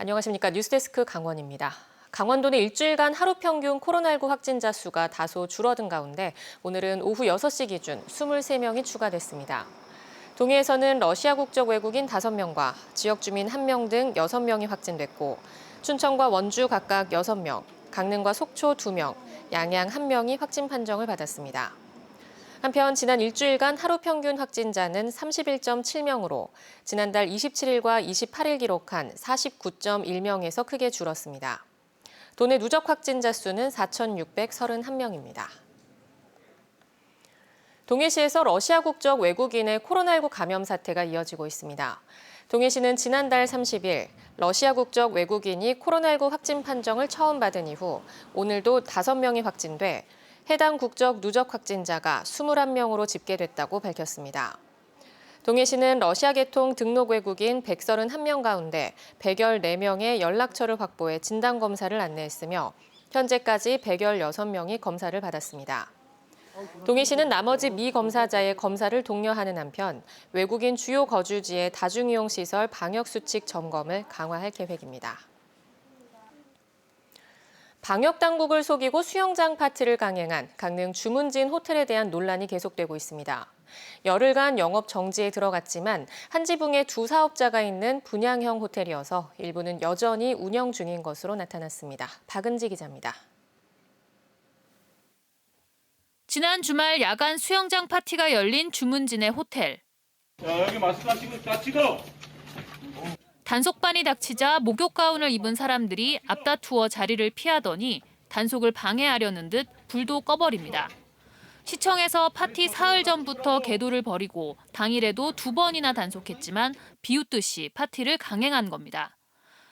안녕하십니까. 뉴스데스크 강원입니다. 강원도는 일주일간 하루 평균 코로나19 확진자 수가 다소 줄어든 가운데 오늘은 오후 6시 기준 23명이 추가됐습니다. 동해에서는 러시아 국적 외국인 5명과 지역 주민 1명 등 6명이 확진됐고 춘천과 원주 각각 6명, 강릉과 속초 2명, 양양 1명이 확진 판정을 받았습니다. 한편 지난 일주일간 하루 평균 확진자는 31.7명으로 지난달 27일과 28일 기록한 49.1명에서 크게 줄었습니다. 도내 누적 확진자 수는 4,631명입니다. 동해시에서 러시아 국적 외국인의 코로나19 감염 사태가 이어지고 있습니다. 동해시는 지난달 30일 러시아 국적 외국인이 코로나19 확진 판정을 처음 받은 이후 오늘도 5명이 확진돼 해당 국적 누적 확진자가 21명으로 집계됐다고 밝혔습니다. 동해시는 러시아 계통 등록 외국인 131명 가운데 114명의 연락처를 확보해 진단검사를 안내했으며 현재까지 116명이 검사를 받았습니다. 동해시는 나머지 미 검사자의 검사를 독려하는 한편 외국인 주요 거주지의 다중이용 시설 방역 수칙 점검을 강화할 계획입니다. 방역 당국을 속이고 수영장 파티를 강행한 강릉 주문진 호텔에 대한 논란이 계속되고 있습니다. 열흘간 영업 정지에 들어갔지만 한 지붕에 두 사업자가 있는 분양형 호텔이어서 일부는 여전히 운영 중인 것으로 나타났습니다. 박은지 기자입니다. 지난 주말 야간 수영장 파티가 열린 주문진의 호텔. 자, 여기 마스크 다 찍고, 다 찍어! 단속반이 닥치자 목욕 가운을 입은 사람들이 앞다투어 자리를 피하더니 단속을 방해하려는 듯 불도 꺼버립니다. 시청에서 파티 사흘 전부터 계도를 벌이고 당일에도 두 번이나 단속했지만 비웃듯이 파티를 강행한 겁니다.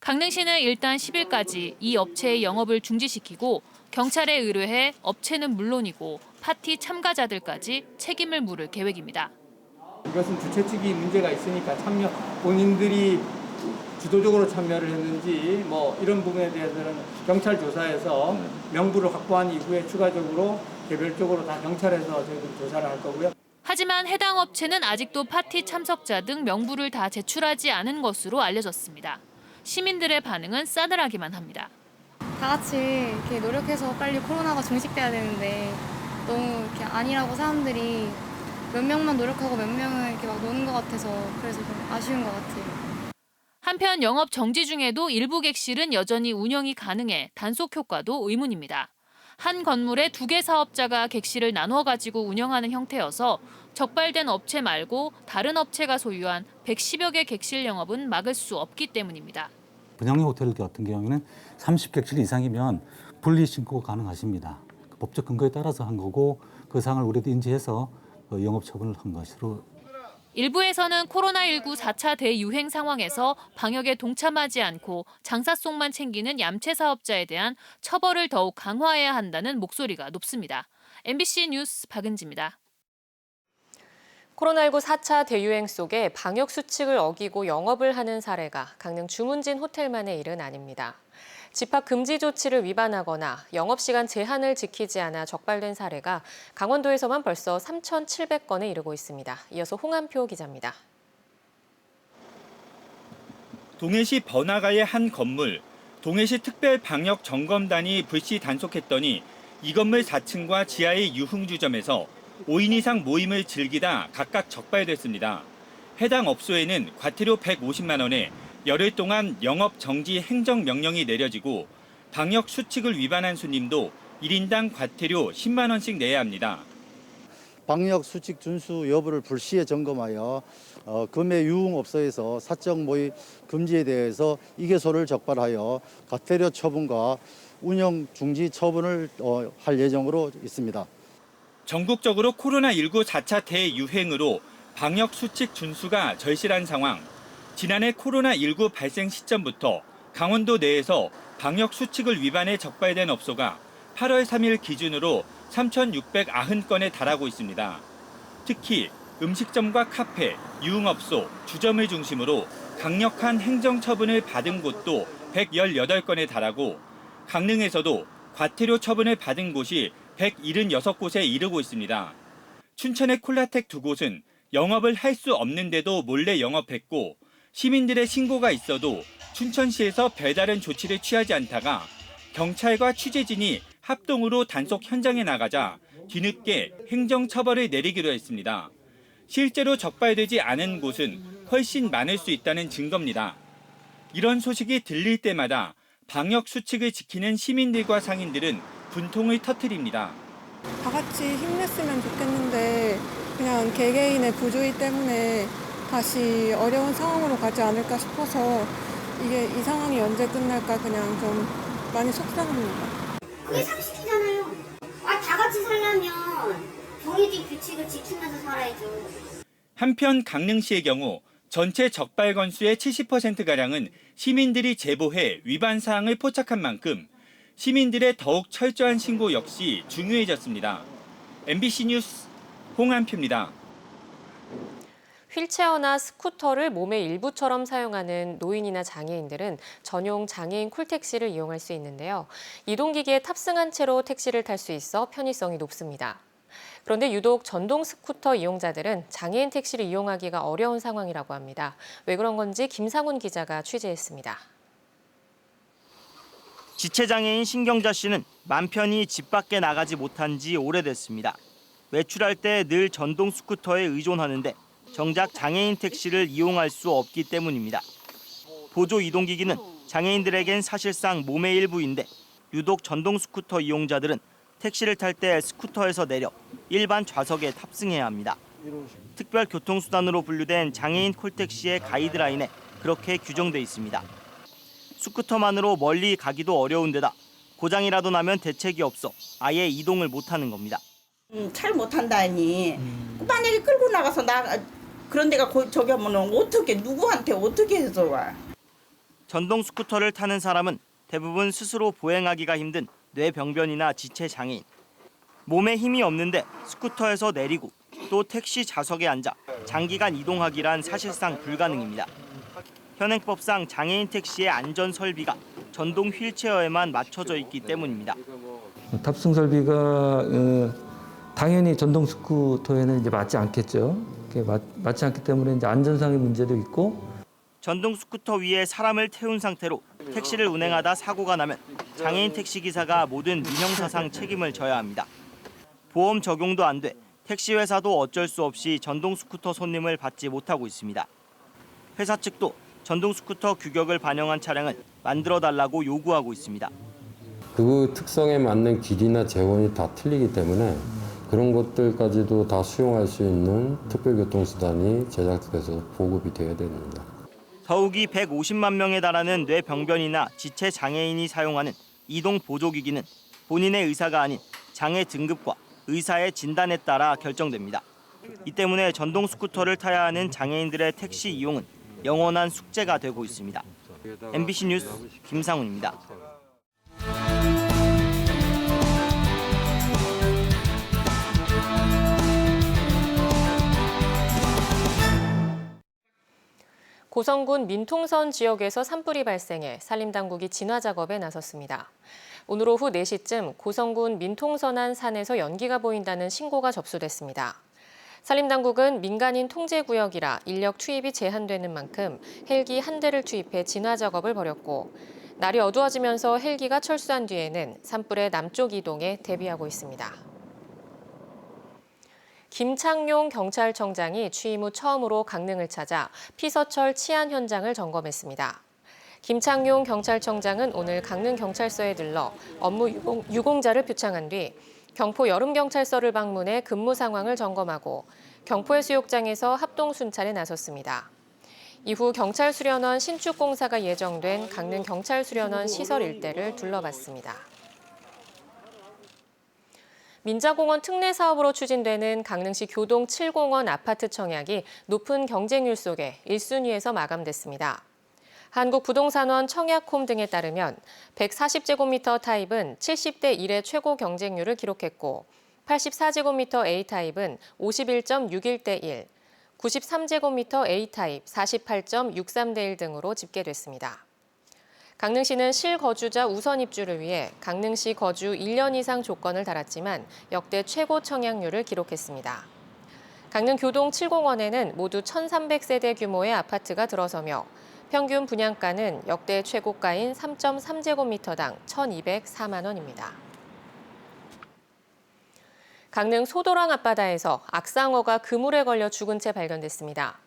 강릉시는 일단 10일까지 이 업체의 영업을 중지시키고 경찰에 의뢰해 업체는 물론이고 파티 참가자들까지 책임을 물을 계획입니다. 이것은 주최 측이 문제가 있으니까 참여 본인들이 주도적으로 참여를 했는지 뭐 이런 부분에 대해서는 경찰 조사에서 명부를 확보한 이후에 추가적으로 개별적으로 다 경찰에서 저희들 조사를 할 거고요. 하지만 해당 업체는 아직도 파티 참석자 등 명부를 다 제출하지 않은 것으로 알려졌습니다. 시민들의 반응은 싸늘하기만 합니다. 다 같이 이렇게 노력해서 빨리 코로나가 종식돼야 되는데 너무 이렇게 아니라고 사람들이 몇 명만 노력하고 몇 명은 이렇게 막 노는 것 같아서 그래서 좀 아쉬운 것 같아요. 한편 영업 정지 중에도 일부 객실은 여전히 운영이 가능해 단속 효과도 의문입니다. 한 건물에 두 개 사업자가 객실을 나누어 가지고 운영하는 형태여서 적발된 업체 말고 다른 업체가 소유한 110여 개 객실 영업은 막을 수 없기 때문입니다. 분양형 호텔 같은 경우에는 30객실 이상이면 분리 신고가 가능하십니다. 그 법적 근거에 따라서 한 거고 그 사항을 우리도 인지해서 어, 영업 처분을 한 것으로 일부에서는 코로나19 4차 대유행 상황에서 방역에 동참하지 않고 장사 속만 챙기는 얌체 사업자에 대한 처벌을 더욱 강화해야 한다는 목소리가 높습니다. MBC 뉴스 박은지입니다. 코로나19 4차 대유행 속에 방역 수칙을 어기고 영업을 하는 사례가 강릉 주문진 호텔만의 일은 아닙니다. 집합 금지 조치를 위반하거나 영업시간 제한을 지키지 않아 적발된 사례가 강원도에서만 벌써 3,700건에 이르고 있습니다. 이어서 홍한표 기자입니다. 동해시 번화가의 한 건물, 동해시 특별방역점검단이 불시 단속했더니 이 건물 4층과 지하의 유흥주점에서 5인 이상 모임을 즐기다 각각 적발됐습니다. 해당 업소에는 과태료 150만 원에 열흘 동안 영업 정지 행정 명령이 내려지고 방역 수칙을 위반한 손님도 1인당 과태료 10만 원씩 내야 합니다. 방역 수칙 준수 여부를 불시에 점검하여 어, 금의 유흥업소에서 사적 모임 금지에 대해서 이개소를 적발하여 과태료 처분과 운영 중지 처분을 어, 할 예정으로 있습니다. 전국적으로 코로나19 4차 대유행으로 방역 수칙 준수가 절실한 상황. 지난해 코로나19 발생 시점부터 강원도 내에서 방역 수칙을 위반해 적발된 업소가 8월 3일 기준으로 3,690건에 달하고 있습니다. 특히 음식점과 카페, 유흥업소, 주점을 중심으로 강력한 행정처분을 받은 곳도 118건에 달하고 강릉에서도 과태료 처분을 받은 곳이 176곳에 이르고 있습니다. 춘천의 콜라텍 두 곳은 영업을 할 수 없는데도 몰래 영업했고 시민들의 신고가 있어도 춘천시에서 별다른 조치를 취하지 않다가 경찰과 취재진이 합동으로 단속 현장에 나가자 뒤늦게 행정처벌을 내리기로 했습니다. 실제로 적발되지 않은 곳은 훨씬 많을 수 있다는 증거입니다. 이런 소식이 들릴 때마다 방역 수칙을 지키는 시민들과 상인들은 분통을 터뜨립니다. 다 같이 힘냈으면 좋겠는데 그냥 개개인의 부주의 때문에 다시 어려운 상황으로 가지 않을까 싶어서 이게 이 상황이 언제 끝날까 그냥 좀 많이 속상합니다. 그게 상식이잖아요. 아, 다 같이 살려면 정해진 규칙을 지키면서 살아야죠. 한편 강릉시의 경우 전체 적발 건수의 70%가량은 시민들이 제보해 위반 사항을 포착한 만큼 시민들의 더욱 철저한 신고 역시 중요해졌습니다. MBC 뉴스 홍한표입니다. 휠체어나 스쿠터를 몸의 일부처럼 사용하는 노인이나 장애인들은 전용 장애인 콜택시를 이용할 수 있는데요. 이동기기에 탑승한 채로 택시를 탈 수 있어 편의성이 높습니다. 그런데 유독 전동 스쿠터 이용자들은 장애인 택시를 이용하기가 어려운 상황이라고 합니다. 왜 그런 건지 김상훈 기자가 취재했습니다. 지체장애인 신경자 씨는 맘 편히 집 밖에 나가지 못한 지 오래됐습니다. 외출할 때 늘 전동 스쿠터에 의존하는데 정작 장애인 택시를 이용할 수 없기 때문입니다. 보조 이동기기는 장애인들에겐 사실상 몸의 일부인데 유독 전동 스쿠터 이용자들은 택시를 탈 때 스쿠터에서 내려 일반 좌석에 탑승해야 합니다. 특별 교통수단으로 분류된 장애인 콜택시의 가이드라인에 그렇게 규정돼 있습니다. 스쿠터만으로 멀리 가기도 어려운 데다 고장이라도 나면 대책이 없어 아예 이동을 못하는 겁니다. 음, 잘 못한다니. 만약에 끌고 나가서 나 그런 데가 고, 저기 하면 어떻게 누구한테 어떻게 해서 와? 전동 스쿠터를 타는 사람은 대부분 스스로 보행하기가 힘든 뇌병변이나 지체 장애인. 몸에 힘이 없는데 스쿠터에서 내리고 또 택시 좌석에 앉아 장기간 이동하기란 사실상 불가능입니다. 현행법상 장애인 택시의 안전 설비가 전동 휠체어에만 맞춰져 있기 때문입니다. 탑승 설비가 어, 당연히 전동 스쿠터에는 이제 맞지 않겠죠. 그게 맞, 맞지 않기 때문에 이제 안전상의 문제도 있고 전동 스쿠터 위에 사람을 태운 상태로 택시를 운행하다 사고가 나면 장애인 택시 기사가 모든 민형사상 책임을 져야 합니다. 보험 적용도 안 돼 택시 회사도 어쩔 수 없이 전동 스쿠터 손님을 받지 못하고 있습니다. 회사 측도 전동 스쿠터 규격을 반영한 차량을 만들어 달라고 요구하고 있습니다. 그 특성에 맞는 길이나 재원이 다 틀리기 때문에 그런 것들까지도 다 수용할 수 있는 특별교통수단이 제작돼서 보급이 되어야 됩니다. 더욱이 150만 명에 달하는 뇌병변이나 지체 장애인이 사용하는 이동 보조기기는 본인의 의사가 아닌 장애 등급과 의사의 진단에 따라 결정됩니다. 이 때문에 전동 스쿠터를 타야 하는 장애인들의 택시 이용은 영원한 숙제가 되고 있습니다. MBC 뉴스 김상훈입니다. 고성군 민통선 지역에서 산불이 발생해 산림당국이 진화 작업에 나섰습니다. 오늘 오후 4시쯤 고성군 민통선안 산에서 연기가 보인다는 신고가 접수됐습니다. 산림당국은 민간인 통제구역이라 인력 투입이 제한되는 만큼 헬기 한 대를 투입해 진화 작업을 벌였고 날이 어두워지면서 헬기가 철수한 뒤에는 산불의 남쪽 이동에 대비하고 있습니다. 김창룡 경찰청장이 취임 후 처음으로 강릉을 찾아 피서철 치안 현장을 점검했습니다. 김창룡 경찰청장은 오늘 강릉경찰서에 들러 업무 유공, 유공 자를 표창한 뒤 경포 여름경찰서를 방문해 근무 상황을 점검하고 경포해수욕장에서 합동 순찰에 나섰습니다. 이후 경찰수련원 신축 공사가 예정된 강릉경찰수련원 시설 일대를 둘러봤습니다. 민자공원 특례 사업으로 추진되는 강릉시 교동 7공원 아파트 청약이 높은 경쟁률 속에 1순위에서 마감됐습니다. 한국부동산원 청약홈 등에 따르면 140제곱미터 타입은 70대 1의 최고 경쟁률을 기록했고 84제곱미터 A 타입은 51.61대 1, 93제곱미터 A 타입 48.63대 1 등으로 집계됐습니다. 강릉시는 실거주자 우선 입주를 위해 강릉시 거주 1년 이상 조건을 달았지만 역대 최고 청약률을 기록했습니다. 강릉 교동 7공원에는 모두 1,300세대 규모의 아파트가 들어서며 평균 분양가는 역대 최고가인 3.3제곱미터당 1,204만 원입니다. 강릉 소도랑 앞바다에서 악상어가 그물에 걸려 죽은 채 발견됐습니다.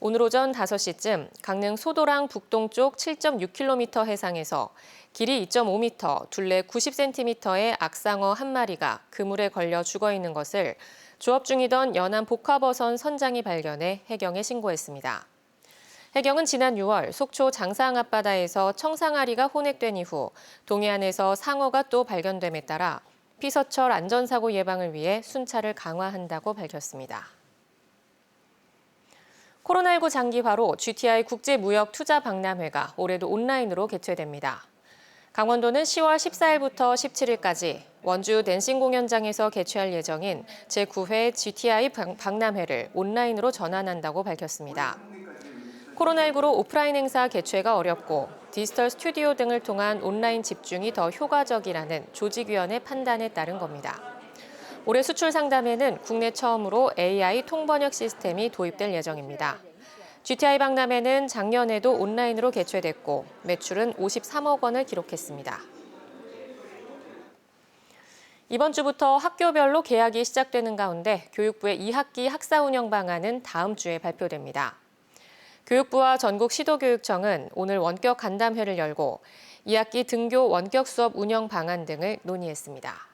오늘 오전 5시쯤 강릉 소도랑 북동쪽 7.6km 해상에서 길이 2.5m, 둘레 90cm의 악상어 한 마리가 그물에 걸려 죽어 있는 것을 조업 중이던 연안 복화버선 선장이 발견해 해경에 신고했습니다. 해경은 지난 6월 속초 장사항 앞바다에서 청상아리가 혼액된 이후 동해안에서 상어가 또 발견됨에 따라 피서철 안전사고 예방을 위해 순찰을 강화한다고 밝혔습니다. 코로나19 장기화로 GTI 국제무역투자박람회가 올해도 온라인으로 개최됩니다. 강원도는 10월 14일부터 17일까지 원주 댄싱 공연장에서 개최할 예정인 제9회 GTI 박람회를 온라인으로 전환한다고 밝혔습니다. 코로나19로 오프라인 행사 개최가 어렵고 디지털 스튜디오 등을 통한 온라인 집중이 더 효과적이라는 조직위원회 판단에 따른 겁니다. 올해 수출 상담에는 국내 처음으로 AI 통번역 시스템이 도입될 예정입니다. GTI 박람회는 작년에도 온라인으로 개최됐고 매출은 53억 원을 기록했습니다. 이번 주부터 학교별로 개학이 시작되는 가운데 교육부의 2학기 학사 운영 방안은 다음 주에 발표됩니다. 교육부와 전국 시도교육청은 오늘 원격 간담회를 열고 2학기 등교 원격 수업 운영 방안 등을 논의했습니다.